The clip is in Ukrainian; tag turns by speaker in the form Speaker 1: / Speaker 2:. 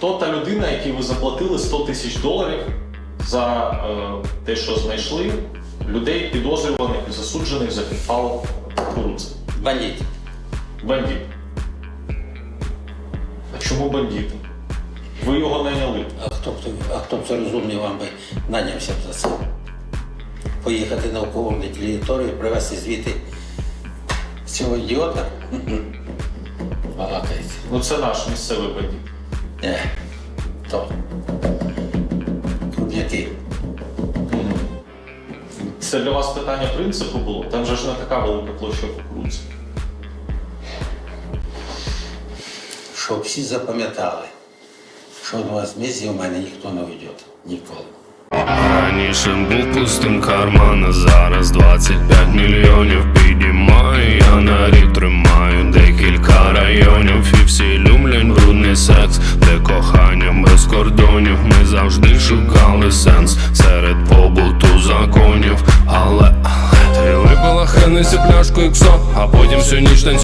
Speaker 1: хто та людина, якій ви заплатили 100 тисяч доларів за е, те, що знайшли людей, підозрюваних і засуджених за підпал кукурудзи?
Speaker 2: Бандит.
Speaker 1: Бандит. А чому бандити? Ви його найняли.
Speaker 2: А хто б а хто б це розумний вам би нанявся б за це? Поїхати на територію, привезти звідти цього ідіота? Балакається.
Speaker 1: Ну це наш місцевий бандит.
Speaker 2: Не, то. Крупняки.
Speaker 1: Це для вас питання принципу було? Там же ж не така велика площа кукурудзи.
Speaker 2: Щоб всі запам'ятали, що два місяці у мене ніхто не уйде. Ніколи.
Speaker 3: Раніше був пустим карман, а зараз 25 мільйонів кордонів. Ми завжди шукали сенс серед побуту законів. Але, але ти випила хенесі пляшку іксо, а потім всю ніч танцювала